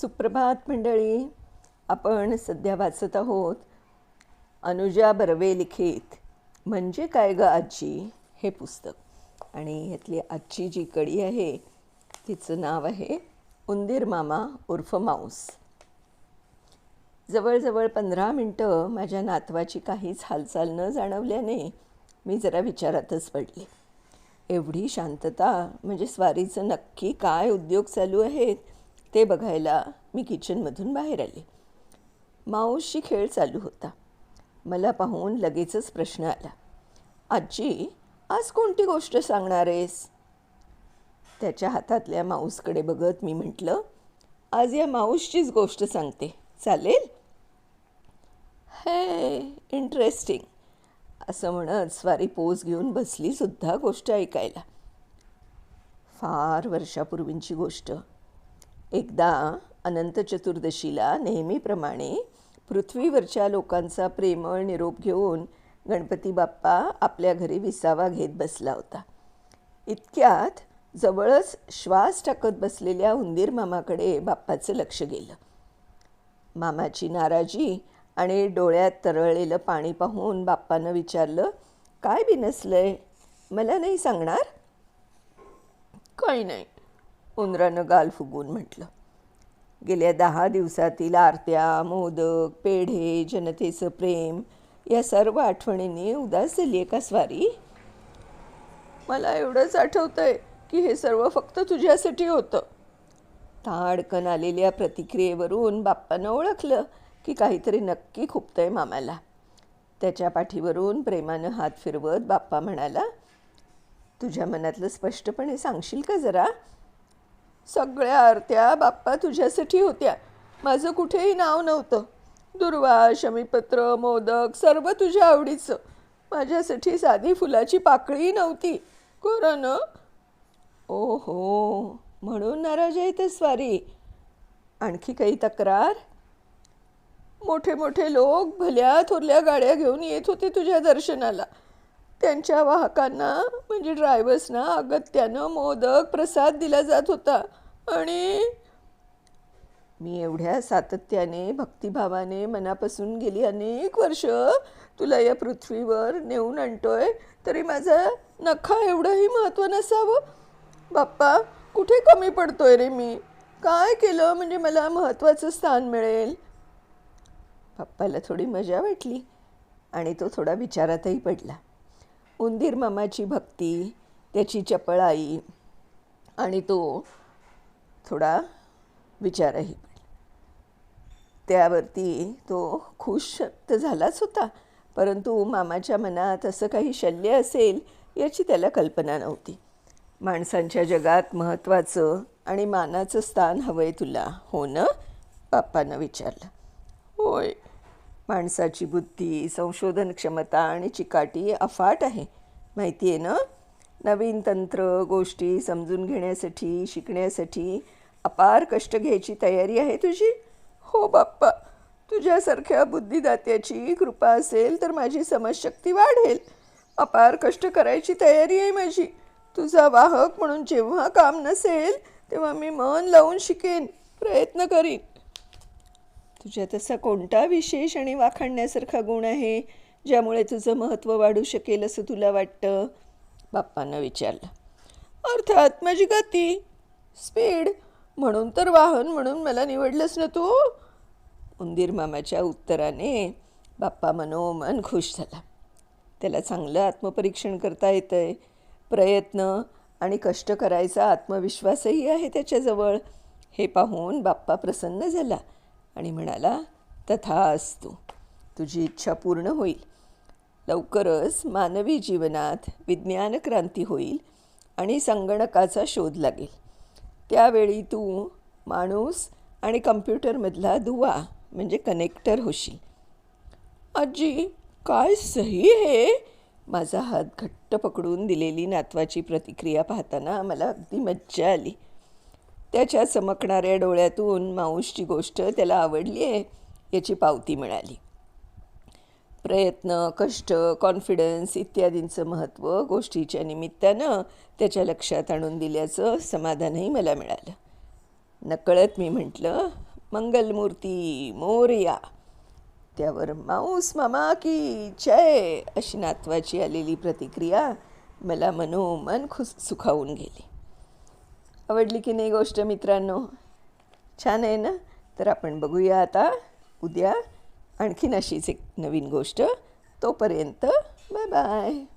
सुप्रभात मंडळी. आपण सध्या वाचत आहोत अनुजा बर्वे लिखित म्हणजे काय ग आजी? हे पुस्तक. आणि ह्यातली आजची जी कडी आहे तिचं नाव आहे उंदीर मामा उर्फ माऊस. जवळजवळ पंधरा मिनटं माझ्या नातवाची काहीच हालचाल न जाणवल्याने मी जरा विचारातच पडले. एवढी शांतता म्हणजे स्वारीचं नक्की काय उद्योग चालू आहेत ते बघायला मी किचनमधून बाहेर आले. माऊसशी खेळ चालू होता. मला पाहून लगेचच प्रश्न आला. आजी आज कोणती गोष्ट सांगणार आहेस? त्याच्या हातातल्या माऊसकडे बघत मी म्हटलं आज या माऊसचीच गोष्ट सांगते. चालेल? हे इंटरेस्टिंग असं म्हणत स्वारी पोज घेऊन बसलीसुद्धा गोष्ट ऐकायला. फार वर्षापूर्वींची गोष्ट. एकदा अनंत चतुर्दशीला नेहमीप्रमाणे पृथ्वीवरच्या लोकांचा प्रेमळ निरोप घेऊन गणपती बाप्पा आपल्या घरी विसावा घेत बसला होता. इतक्यात जवळच श्वास टाकत बसलेल्या उंदीर मामाकडे बाप्पाचं लक्ष गेलं. मामाची नाराजी आणि डोळ्यात तरळलेलं पाणी पाहून बाप्पानं विचारलं काय बिनसलंय मला नाही सांगणार? काही नाही. उंदरानं गाल फुगून म्हटलं. गेल्या दहा दिवसातील आरत्या मोदक पेढे जनतेचं प्रेम या सर्व आठवणींनी उदास झाली आहे का स्वारी? मला एवढंच आठवतंय की हे सर्व फक्त तुझ्यासाठी होतं. ताडकन आलेल्या प्रतिक्रियेवरून बाप्पानं ओळखलं की काहीतरी नक्की खुपतंय मामाला. त्याच्या पाठीवरून प्रेमानं हात फिरवत बाप्पा म्हणाला तुझ्या मनातलं स्पष्टपणे सांगशील का जरा? सगळ्या आरत्या बाप्पा तुझ्यासाठी होत्या. माझं कुठेही नाव नव्हतं. दुर्वा शमीपत्र मोदक सर्व तुझ्या आवडीचं. माझ्यासाठी साधी फुलाची पाकळी नव्हती. खरं ना? ओ हो म्हणून नाराज आहे ते स्वारी. आणखी काही तक्रार? मोठे मोठे लोक भल्या थोरल्या गाड्या घेऊन येत होते तुझ्या दर्शनाला. त्यांच्या वाहकांना म्हणजे ड्रायव्हर्सना अगत्यानं मोदक प्रसाद दिला जात होता. आणि मी एवढ्या सातत्याने भक्तिभावाने मनापासून गेली अनेक वर्ष तुला या पृथ्वीवर नेऊन आणतोय तरी माझा नखा एवढंही महत्त्व नसावं? बाप्पा कुठे कमी पडतोय रे मी? काय केलं म्हणजे मला महत्त्वाचं स्थान मिळेल? पप्पाला थोडी मजा वाटली आणि तो थोडा विचारातही पडला. उंदीर मामाची भक्ती त्याची चपळाई आणि तो थोडा विचारही त्यावरती तो खुश तर झालाच होता परंतु मामाच्या मनात असं काही शल्य असेल याची त्याला कल्पना नव्हती. माणसांच्या जगात महत्त्वाचं आणि मानाचं स्थान हवं आहे तुला हो ना? बाप्पानं विचारलं. होय. माणसाची बुद्धी संशोधन क्षमता आणि चिकाटी अफाट आहे. माहिती आहे ना? नवीन तंत्र गोष्टी समजून घेण्यासाठी शिकण्यासाठी अपार कष्ट घ्यायची तयारी आहे तुझी? हो बाप्पा. तुझ्यासारख्या बुद्धिदात्याची कृपा असेल तर माझी समजशक्ती वाढेल. अपार कष्ट करायची तयारी आहे माझी. तुझा वाहक म्हणून जेव्हा काम नसेल तेव्हा मी मन लावून शिकेन. प्रयत्न करीन. तुझ्यात असा कोणता विशेष आणि वाखाणण्यासारखा गुण आहे ज्यामुळे तुझं महत्त्व वाढू शकेल असं तुला वाटतं? बाप्पानं विचारलं. अर्थात माझी गती स्पीड म्हणून तर वाहन म्हणून मला निवडलंस ना तू? उंदीर मामाच्या उत्तराने बाप्पा मनोमन खुश झाला. त्याला चांगलं आत्मपरीक्षण करता येतं आहे प्रयत्न आणि कष्ट करायचा आत्मविश्वासही आहे त्याच्याजवळ. हे पाहून बाप्पा प्रसन्न झाला आणि म्हणाला तथास्तु तुझी इच्छा पूर्ण होईल. लवकरच मानवी जीवनात विज्ञान क्रांती होईल आणि संगणकाचा शोध लागेल. त्यावेळी तू माणूस आणि कम्प्युटरमधला दुवा म्हणजे कनेक्टर होशील. आजी काय सही हे? माझा हात घट्ट पकडून दिलेली नातवाची प्रतिक्रिया पाहताना मला अगदी मज्जा आली. त्याच्या चमकणाऱ्या डोळ्यातून माऊसची गोष्ट त्याला आवडली आहे याची पावती मिळाली. प्रयत्न कष्ट कॉन्फिडन्स इत्यादींचं महत्त्व गोष्टीच्या निमित्तानं त्याच्या लक्षात आणून दिल्याचं समाधानही मला मिळालं. नकळत मी म्हटलं मंगलमूर्ती मोरया त्यावर माऊस मामा की जय अशी नातवाची आलेली प्रतिक्रिया मला मनोमन खुस सुखावून गेली. आवडली की नाही गोष्ट मित्रांनो? छान आहे ना? तर आपण बघूया आता उद्या आणखीन अशीच एक नवीन गोष्ट. तोपर्यंत बाय बाय.